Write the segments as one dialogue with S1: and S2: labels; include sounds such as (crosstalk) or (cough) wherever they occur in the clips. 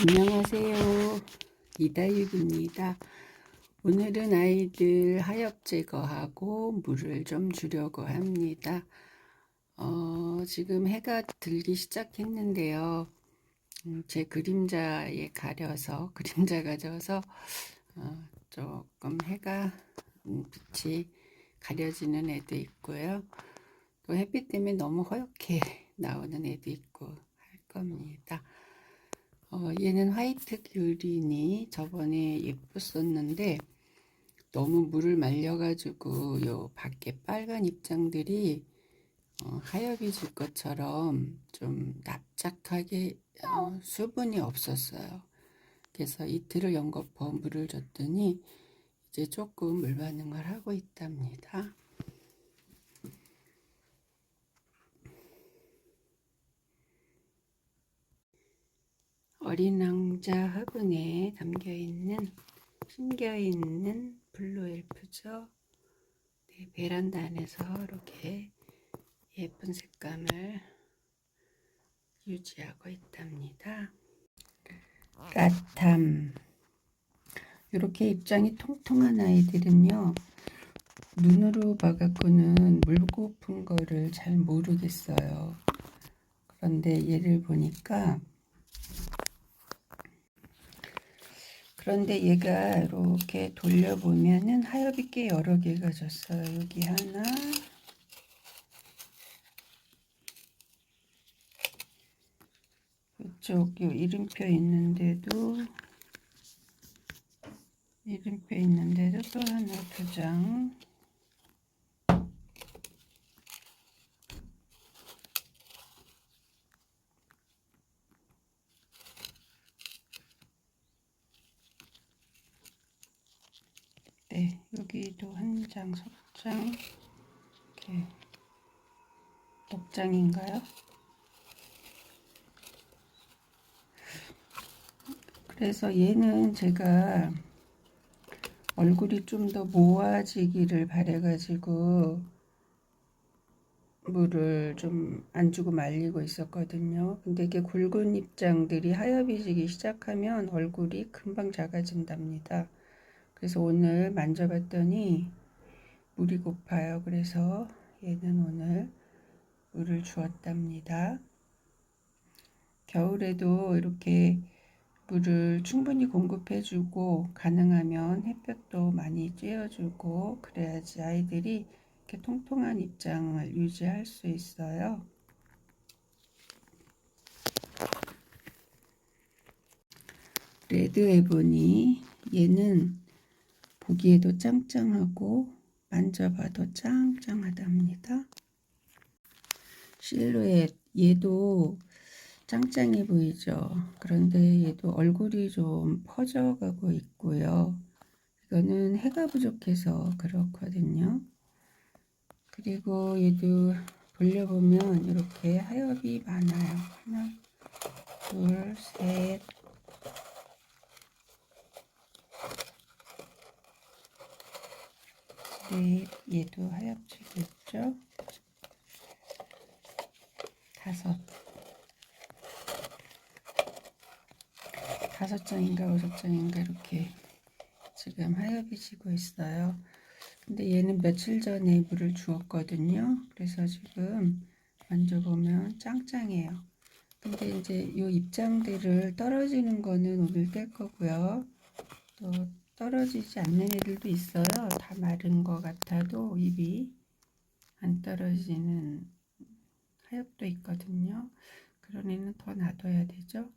S1: 안녕하세요. 이다육입니다. 오늘은 아이들 하엽 제거하고 물을 좀 주려고 합니다. 어, 지금 해가 들기 시작했는데요. 음, 제 그림자에 가려서, (laughs) 그림자가 져서 어, 조금 해가 음, 빛이 가려지는 애도 있고요. 또 햇빛 때문에 너무 허옇게 (laughs) 나오는 애도 있고 할 겁니다. 어, 얘는 화이트 귤이니 저번에 예뻤었는데 너무 물을 말려가지고 요 밖에 빨간 입장들이 어, 하얘질 것처럼 좀 납작하게 어, 수분이 없었어요. 그래서 이틀을 연거푸 물을 줬더니 이제 조금 물 반응을 하고 있답니다. 어린 왕자 화분에 담겨 있는 숨겨 있는 블루 엘프죠. 네, 베란다 안에서 이렇게 예쁜 색감을 유지하고 있답니다. 라탐 이렇게 입장이 통통한 아이들은요 눈으로 봐갖고는 물고픈 거를 잘 모르겠어요. 그런데 얘를 보니까 그런데 얘가 이렇게 돌려보면은 하엽이 꽤 여러 개가 졌어요. 여기 하나, 이쪽 요 이름표 있는데도 이름표 있는데도 또 하나 두 장. 네, 장, 석장, 이렇게 넉장인가요? 그래서 얘는 제가 얼굴이 좀 더 모아지기를 바래가지고 물을 좀 안 주고 말리고 있었거든요. 근데 이게 굵은 입장들이 하얘지기 시작하면 얼굴이 금방 작아진답니다. 그래서 오늘 만져봤더니 물이 고파요. 그래서 얘는 오늘 물을 주었답니다. 겨울에도 이렇게 물을 충분히 공급해주고 가능하면 햇볕도 많이 쬐어주고 그래야지 아이들이 이렇게 통통한 입장을 유지할 수 있어요. 레드 에보니 얘는 보기에도 짱짱하고 만져봐도 짱짱하답니다. 실루엣 얘도 짱짱해 보이죠. 그런데 얘도 얼굴이 좀 퍼져가고 있고요. 이거는 해가 부족해서 그렇거든요. 그리고 얘도 돌려보면 이렇게 하엽이 많아요. 하나, 둘, 셋, 넷, 얘도 하엽지겠죠? 다섯. 다섯 장인가 여섯 장인가 이렇게 지금 하엽이 지고 있어요. 근데 얘는 며칠 전에 물을 주었거든요. 그래서 지금 만져보면 짱짱해요. 근데 이제 요 입장들을 떨어지는 거는 오늘 뗄 거고요. 또 떨어지지 않는 애들도 있어요. 다 마른 것 같아도 입이 안 떨어지는 하엽도 있거든요. 그런 애는 더 놔둬야 되죠.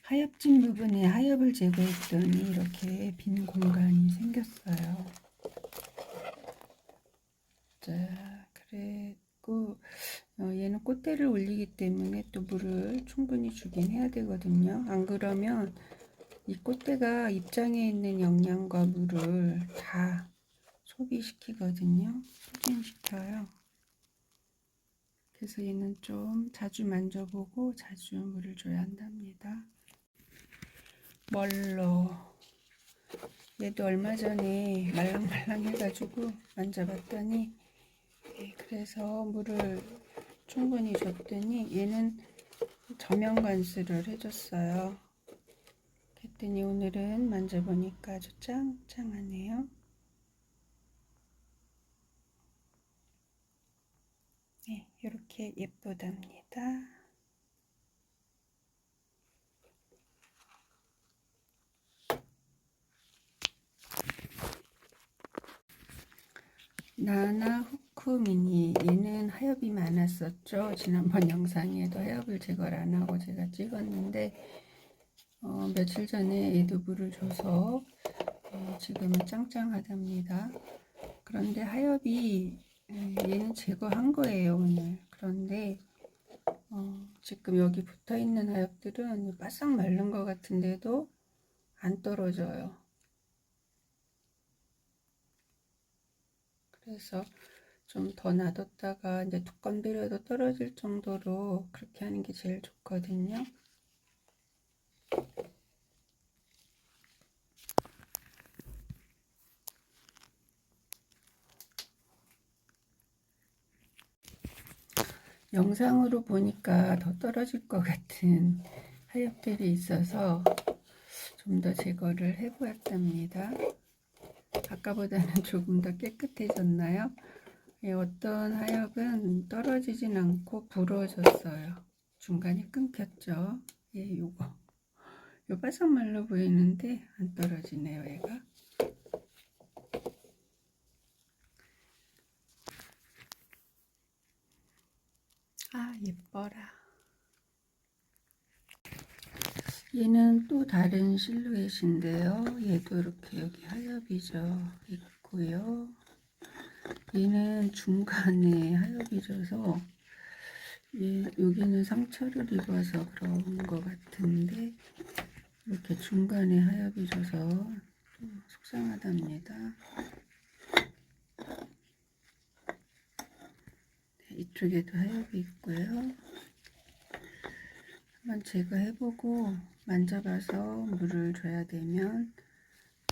S1: 하엽진 부분에 하엽을 제거했더니 이렇게 빈 공간이 생겼어요. 자, 그랬고 어, 얘는 꽃대를 올리기 때문에 또 물을 충분히 주긴 해야 되거든요. 안 그러면 이 꽃대가 입장에 있는 영양과 물을 다 소비시키거든요. 소진시켜요. 그래서 얘는 좀 자주 만져보고 자주 물을 줘야 한답니다. 멀로 얘도 얼마 전에 말랑말랑 해가지고 만져봤더니 예, 그래서 물을 충분히 줬더니 얘는 저면 관수를 해줬어요. 그랬더니 오늘은 만져보니까 아주 짱짱하네요. 네, 이렇게 예쁘답니다. 나나 후크 미니 얘는 하엽이 많았었죠. 지난번 영상에도 하엽을 제거를 안 하고 제가 찍었는데 어, 며칠 전에 물을 줘서 어, 지금은 짱짱하답니다. 그런데 하엽이 음, 얘는 제거한 거예요 오늘. 그런데 어, 지금 여기 붙어 있는 하엽들은 바싹 마른 것 같은데도 안 떨어져요. 그래서 좀 더 놔뒀다가 이제 두건 들여도 떨어질 정도로 그렇게 하는 게 제일 좋거든요. 영상으로 보니까 더 떨어질 것 같은 하엽들이 있어서 좀 더 제거를 해 보았답니다. 아까보다는 (laughs) 조금 더 깨끗해졌나요? 예, 어떤 하엽은 떨어지진 않고 부러졌어요. 중간에 끊겼죠. 예, 요거. 요 바삭 말라 보이는데 안 떨어지네요, 얘가. 아, 예뻐라. 얘는 또 다른 실루엣인데요. 얘도 이렇게 여기 하엽이죠. 있고요. 얘는 중간에 하엽이 져서 얘 여기는 상처를 입어서 그런 것 같은데 이렇게 중간에 하엽이 져서 좀 속상하답니다. 네, 이쪽에도 하엽이 있고요. 한번 제거해보고 만져봐서 물을 줘야 되면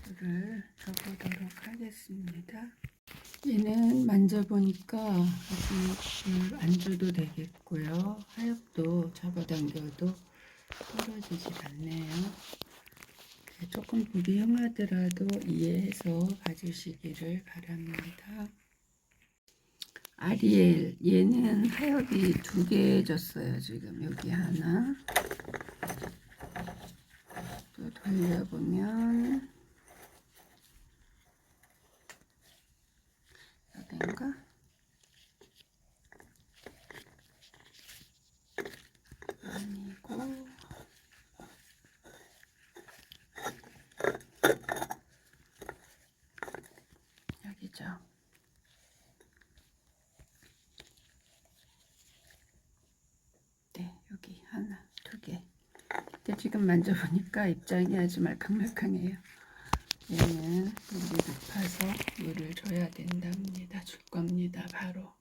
S1: 물을 줘보도록 하겠습니다. 얘는 만져보니까 아직 물안 줘도 되겠고요. 하엽도 잡아당겨도 떨어지지 않네요. 네, 조금 보기 흉하더라도 이해해서 봐주시기를 바랍니다. 아리엘 얘는 하엽이 두개 졌어요 지금 여기 하나 또 돌려보면 여긴가 아니고 여기죠 네, 여기 하나, 두 개. 근데 지금 만져보니까 입장이 아주 말캉말캉해요. 얘는 물이 높아서 물을 줘야 된답니다. 줄 겁니다, 바로.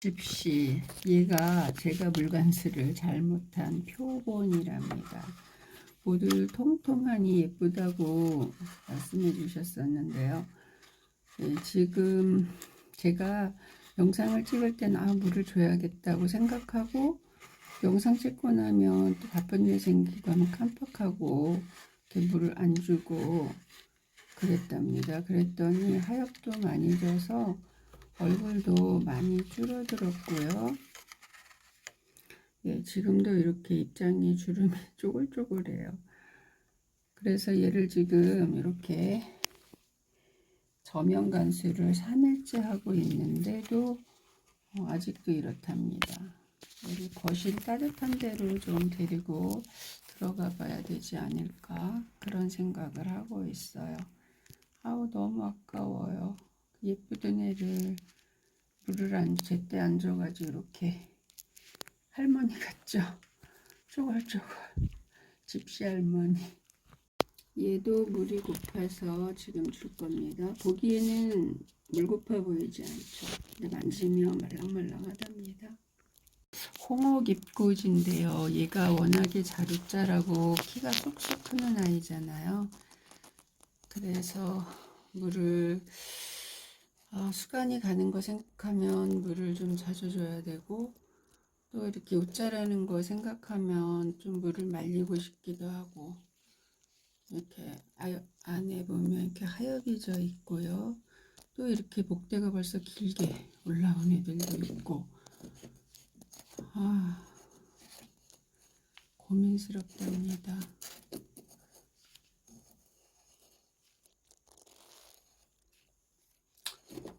S1: 집시 얘가 제가 물관수를 잘못한 표본이랍니다. 모두 통통하니 예쁘다고 말씀해 주셨었는데요. 네, 지금 제가 영상을 찍을 때는 아 물을 줘야겠다고 생각하고 영상 찍고 나면 또 바쁜 일 생기고 하면 깜빡하고 이렇게 물을 안 주고 그랬답니다. 그랬더니 하엽도 많이 져서 얼굴도 많이 줄어들었고요. 예, 지금도 이렇게 입장이 주름이 (laughs) 쪼글쪼글해요. 그래서 얘를 지금 이렇게 저면 간수를 3일째 하고 있는데도 어, 아직도 이렇답니다. 여기 거실 따뜻한 데로 좀 데리고 들어가 봐야 되지 않을까 그런 생각을 하고 있어요. 아우 너무 아까워요. 예쁘던 애를 물을 안 제때 안 줘가지고 이렇게 할머니 같죠? (laughs) 쪼글쪼글 집시 할머니. 얘도 물이 고파서 지금 줄 겁니다. 보기에는 물 고파 보이지 않죠. 근데 만지면 말랑말랑하답니다. 잎꽃인데요. 얘가 워낙에 자루자라고 키가 쏙쏙 크는 아이잖아요. 그래서 물을 아, 수간이 가는 거 생각하면 물을 좀 자주 줘야 되고 또 이렇게 옷자라는 거 생각하면 좀 물을 말리고 싶기도 하고 이렇게 아- 안에 보면 이렇게 하엽이 져 있고요. 또 이렇게 목대가 벌써 길게 올라온 애들도 있고 아 고민스럽답니다.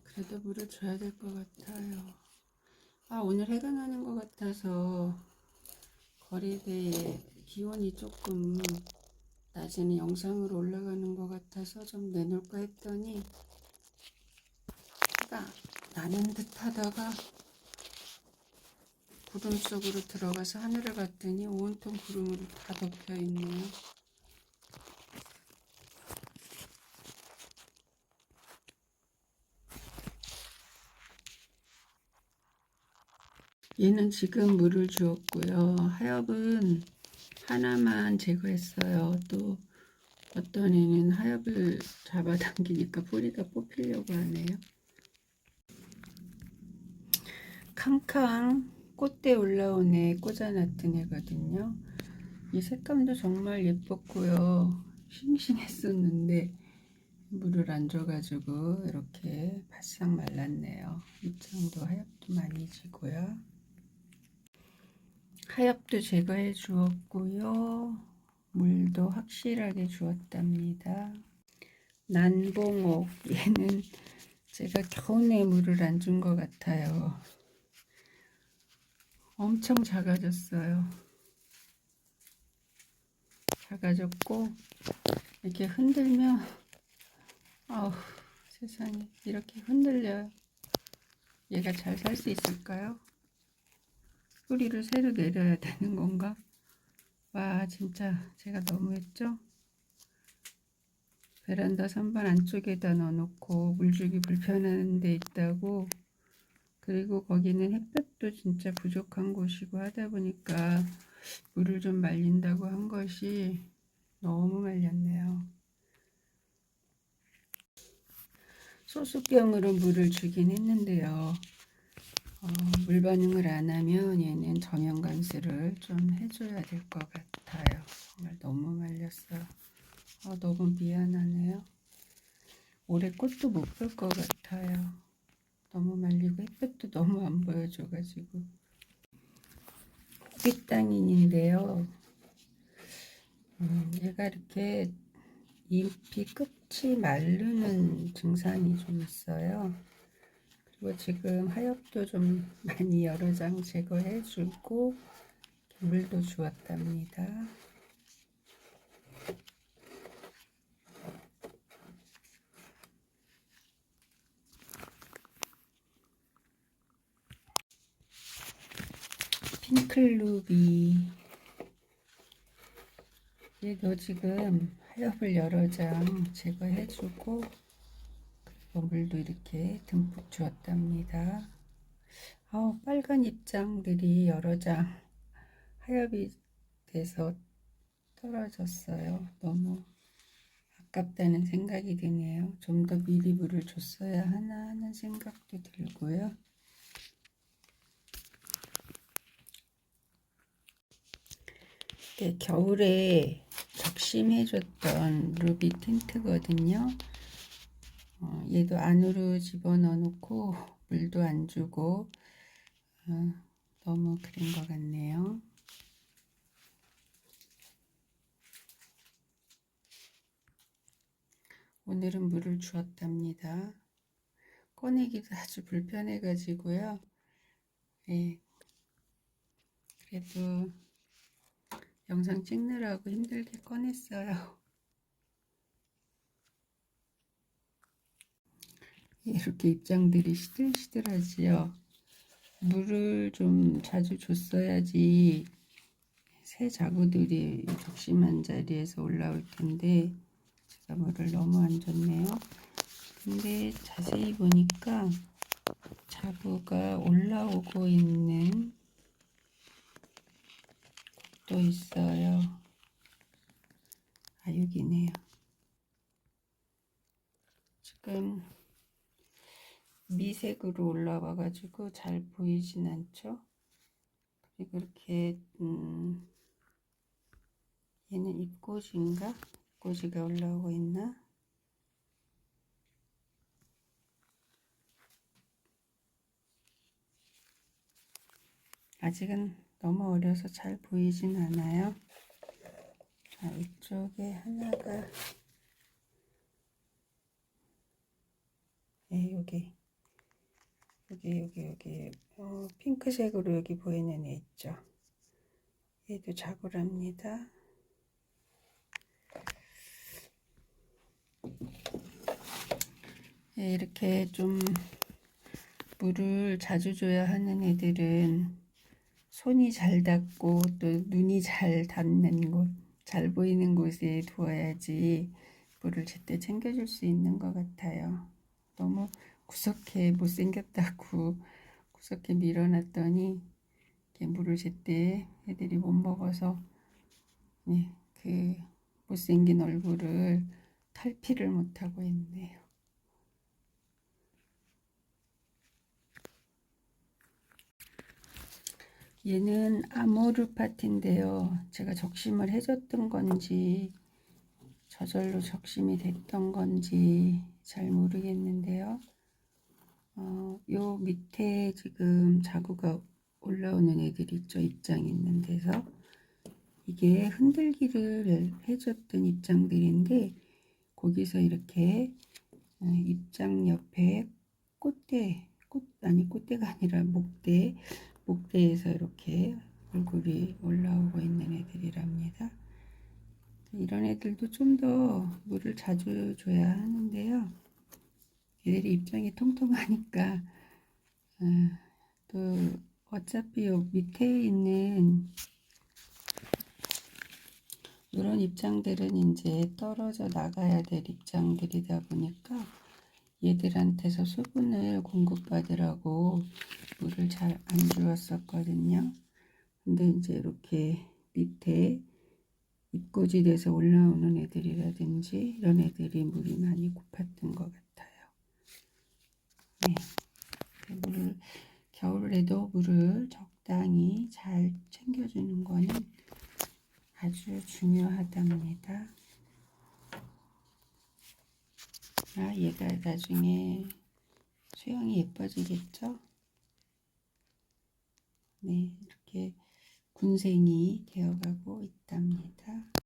S1: 그래도 물을 줘야 될 것 같아요. 아, 오늘 해가 나는 것 같아서 거리대에 기온이 조금 낮은 영상으로 올라가는 것 같아서 좀 내놓을까 했더니 해가 나는 듯 하다가 구름 속으로 들어가서 하늘을 봤더니 온통 구름으로 다 덮여 있네요. 얘는 지금 물을 주었고요. 하엽은 하나만 제거했어요. 또 어떤 애는 하엽을 잡아당기니까 뿌리가 뽑히려고 하네요. 캉캉 꽃대 올라온 애 꽂아놨던 애거든요. 이 색감도 정말 예뻤고요. 싱싱했었는데 물을 안 줘가지고 이렇게 바싹 말랐네요. 입장도 하엽도 많이 지고요. 하엽도 제거해 주었고요. 물도 확실하게 주었답니다. 난봉옥 얘는 제가 겨우내 물을 안 준 것 같아요. 엄청 작아졌어요. 작아졌고 이렇게 흔들면 아우 세상에 이렇게 흔들려요. 얘가 잘 살 수 있을까요? 뿌리를 새로 내려야 되는 건가? 와 진짜 제가 너무했죠? 베란다 선반 안쪽에다 넣어놓고 물주기 불편한 데 있다고 그리고 거기는 햇볕도 진짜 부족한 곳이고 하다 보니까 물을 좀 말린다고 한 것이 너무 말렸네요. 소수병으로 물을 주긴 했는데요. 어, 물 반응을 안 하면 얘는 저면 간수를 좀 해줘야 될 것 같아요. 정말 너무 말렸어요. 어, 너무 미안하네요. 올해 꽃도 못 볼 것 같아요. 너무 말리고 햇볕도 너무 안 보여줘가지고. 호빗땅인인데요. 음, 얘가 이렇게 잎이 끝이 마르는 증상이 좀 있어요. 그리고 지금 하엽도 좀 많이 여러 장 제거해 주고 물도 주었답니다. 핑클루비 얘도 지금 하엽을 여러 장 제거해 주고 물도 이렇게 듬뿍 주었답니다. 아우 빨간 입장들이 여러 장 하엽이 돼서 떨어졌어요. 너무 아깝다는 생각이 드네요. 좀 더 미리 물을 줬어야 하나 하는 생각도 들고요. 네, 겨울에 적심해줬던 루비 틴트거든요. 어, 얘도 안으로 집어넣어 놓고 물도 안 주고 어, 너무 그런 것 같네요. 오늘은 물을 주었답니다. 꺼내기도 아주 불편해 가지고요. 예. 그래도 영상 찍느라고 힘들게 꺼냈어요. 이렇게 입장들이 시들시들하지요. 물을 좀 자주 줬어야지 새 자구들이 적심한 자리에서 올라올 텐데 제가 물을 너무 안 줬네요. 근데 자세히 보니까 자구가 올라오고 있는 또 있어요. 아, 여기네요. 지금 미색으로 올라와 가지고 잘 보이진 않죠. 그리고 이렇게 음, 얘는 잎꽂이인가? 잎꽂이가 올라오고 있나? 아직은 너무 어려서 잘 보이진 않아요. 자, 이쪽에 하나가 네, 여기 여기 여기 여기 어, 핑크색으로 여기 보이는 애 있죠. 얘도 자고랍니다. 네, 이렇게 좀 물을 자주 줘야 하는 애들은 손이 잘 닿고 또 눈이 잘 닿는 곳, 잘 보이는 곳에 두어야지 물을 제때 챙겨줄 수 있는 것 같아요. 너무 구석에 못생겼다고 (laughs) 구석에 밀어놨더니 물을 제때 애들이 못 먹어서 네, 그 못생긴 얼굴을 탈피를 못하고 있네요. 얘는 아모르 파티인데요. 제가 적심을 해줬던 건지 저절로 적심이 됐던 건지 잘 모르겠는데요. 어, 요 밑에 지금 자구가 올라오는 애들 있죠. 입장 있는 데서. 이게 흔들기를 해줬던 입장들인데 거기서 이렇게 어, 입장 옆에 꽃대, 꽃, 아니 꽃대가 아니라 목대, 목대에서 이렇게 얼굴이 올라오고 있는 애들이랍니다. 이런 애들도 좀 더 물을 자주 줘야 하는데요. 얘들이 입장이 통통하니까 어, 또 어차피 요 밑에 있는 이런 입장들은 이제 떨어져 나가야 될 입장들이다 보니까 얘들한테서 수분을 공급받으라고 물을 잘 안 주었었거든요. 근데 이제 이렇게 밑에 입꼬지 돼서 올라오는 애들이라든지 이런 애들이 물이 많이 고팠던 것 같아요. 네. 물을 겨울에도 물을 적당히 잘 챙겨주는 거는 아주 중요하답니다. 아, 얘가 나중에 수영이 예뻐지겠죠? 네, 이렇게 군생이 되어가고 있답니다.